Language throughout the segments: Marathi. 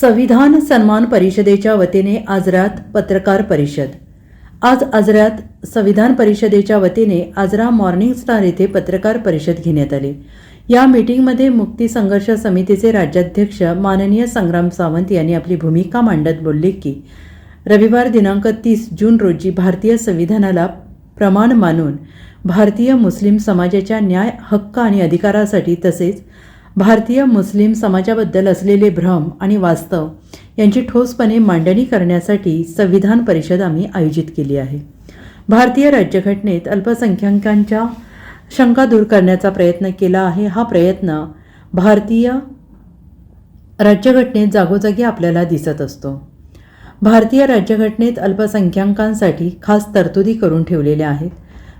संविधान सन्मान परिषदेच्या वतीने आजरात पत्रकार परिषद. आज आजरात संविधान परिषदेच्या वतीने आजरा मॉर्निंग स्टार येथे पत्रकार परिषद घेण्यात आली. या मीटिंगमध्ये मुक्ती संघर्ष समितीचे राज्याध्यक्ष माननीय संग्राम सावंत यांनी आपली भूमिका मांडत बोलले की रविवार दिनांक तीस जून रोजी भारतीय संविधानाला प्रमाण मानून भारतीय मुस्लिम समाजाच्या न्याय हक्क आणि अधिकारासाठी तसेच भारतीय मुस्लिम समाजाबद्दल असलेले भ्रम आणि वास्तव यांची ठोसपणे मांडणी करण्यासाठी संविधान परिषद आम्ही आयोजित केली आहे. भारतीय राज्यघटनेत अल्पसंख्याकांच्या शंका दूर करण्याचा प्रयत्न केला आहे. हा प्रयत्न भारतीय राज्यघटनेत जागोजागी आपल्याला दिसत असतो. भारतीय राज्यघटनेत अल्पसंख्याकांसाठी खास तरतुदी करून ठेवलेल्या आहेत.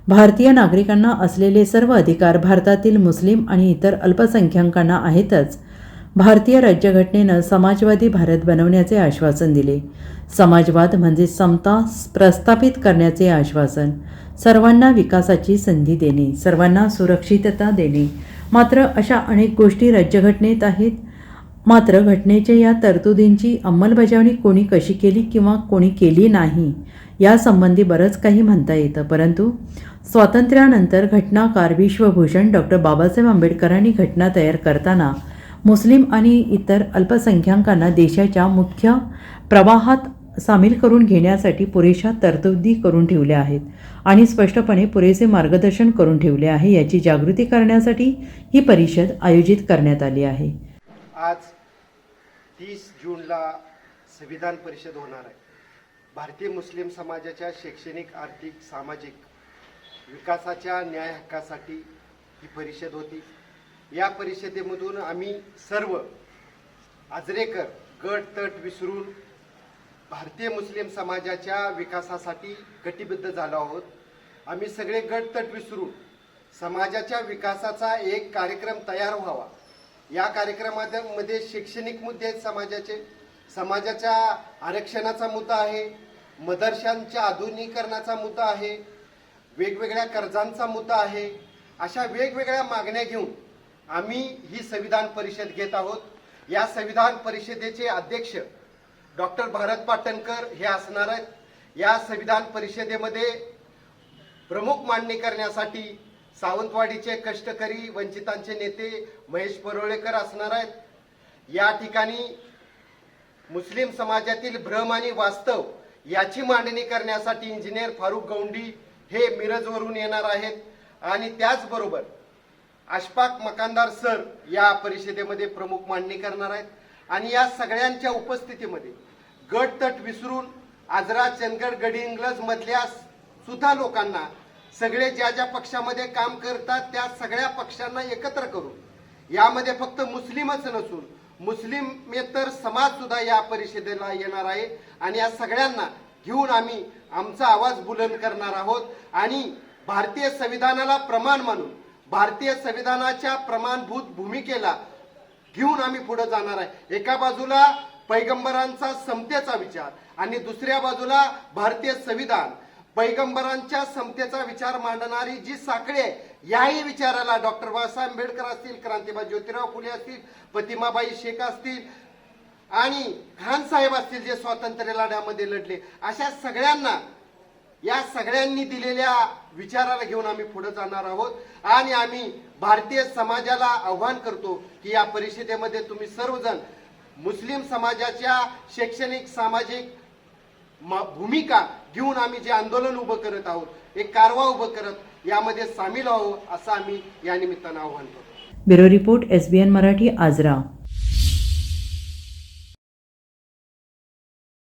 भारतीय नागरिकांना असलेले सर्व अधिकार भारतातील मुस्लिम आणि इतर अल्पसंख्याकांना आहेतच. भारतीय राज्यघटनेनं समाजवादी भारत बनवण्याचे आश्वासन दिले. समाजवाद म्हणजे समता प्रस्थापित करण्याचे आश्वासन. सर्वांना विकासाची संधी देणे सर्वांना सुरक्षितता देणे. मात्र अशा अनेक गोष्टी राज्यघटनेत आहेत. मात्र घटनेच्या या तरतुदींची अंमलबजावणी कोणी कशी केली किंवा कोणी केली नाही यासंबंधी बरंच काही म्हणता येतं. परंतु स्वातंत्र्यानंतर घटनाकार विश्वभूषण डॉक्टर बाबासाहेब आंबेडकरांनी घटना तयार करताना मुस्लिम आणि इतर अल्पसंख्याकांना देशाच्या मुख्य प्रवाहात सामील करून घेण्यासाठी पुरेशा तरतुदी करून ठेवल्या आहेत आणि स्पष्टपणे पुरेसे मार्गदर्शन करून ठेवले आहे याची जागृती करण्यासाठी ही परिषद आयोजित करण्यात आली आहे. आज तीस जूनला संविधान परिषद होणार आहे. भारतीय मुस्लिम समाजाच्या शैक्षणिक आर्थिक सामाजिक विकासाच्या न्याय हक्कासाठी ही परिषद होती. या परिषदेमधून आम्ही सर्व आजरेकर गट तट विसरून भारतीय मुस्लिम समाजाच्या विकासासाठी कटिबद्ध झालो आहोत. आम्ही सगळे गट तट विसरून समाजाच्या विकासाचा एक कार्यक्रम तयार व्हावा. या कार्यक्रमामध्ये शैक्षणिक मुद्दे आहेत समाजाचे. समाजाच्या आरक्षणाचा मुद्दा आहे. मदरशांच्या आधुनिकीकरणाचा मुद्दा आहे. वेगवेगळ्या कर्जांचा मुद्दा आहे. अशा वेगवेगळ्या मागण्या घेऊन आम्ही ही संविधान परिषद घेत आहोत. या संविधान परिषदेचे अध्यक्ष डॉक्टर भारत पाटणकर हे असणार आहेत. या संविधान परिषदेमध्ये प्रमुख मांडणी करण्यासाठी सावंतवाडीचे कष्टकरी वंचितांचे नेते महेश परोळेकर असणार आहेत. या ठिकाणी मुस्लिम समाजातील भ्रम आणि वास्तव याची मांडणी करण्यासाठी इंजिनियर फारुक गौंडी हे मिरजवरून येणार आहेत. आणि त्याचबरोबर अशफाक मकानदार सर या परिषदेमध्ये प्रमुख मांडणी करणार आहेत. आणि या सगळ्यांच्या उपस्थितीमध्ये गट तट विसरून आजरा चंदगड गडी इंग्लजमधल्या सुद्धा लोकांना सगळे ज्या ज्या पक्षामध्ये काम करतात त्या सगळ्या पक्षांना एकत्र करू. यामध्ये फक्त मुस्लिमच नसून मुस्लिमेतर समाज सुद्धा या परिषदेला येणार आहे आणि या सगळ्यांना घेऊन आम्ही आमचा आवाज बुलंद करणार आहोत. आणि भारतीय संविधानाला प्रमाण मानून भारतीय संविधानाच्या प्रमाणभूत भूमिकेला घेऊन आम्ही पुढे जाणार आहे. एका बाजूला पैगंबरांचा समतेचा विचार आणि दुसऱ्या बाजूला भारतीय संविधान पैगंबरांच्या समतेचा विचार मांडणारी जी साखळी आहे याही विचाराला डॉक्टर बाबासाहेब आंबेडकर असतील क्रांतीबाई ज्योतिराव फुले असतील प्रतिमाबाई शेख असतील आणि खान साहेब असतील जे स्वातंत्र्य लढ्यामध्ये लढले. अशा सगळ्यांना या सगळ्यांनी दिलेल्या विचाराला घेऊन आम्ही पुढे जाणार आहोत आणि आम्ही भारतीय समाजाला आव्हान करतो की या परिषदेमध्ये तुम्ही सर्वजण मुस्लिम समाजाच्या शैक्षणिक सामाजिक भूमिका घेऊन आम्ही जे आंदोलन उभं करत आहोत एक कारवा उभं करत यामध्ये सामील व्हावं असं आम्ही या निमित्तानं आव्हान करतो. Bureau report S B N Marathi Ajara.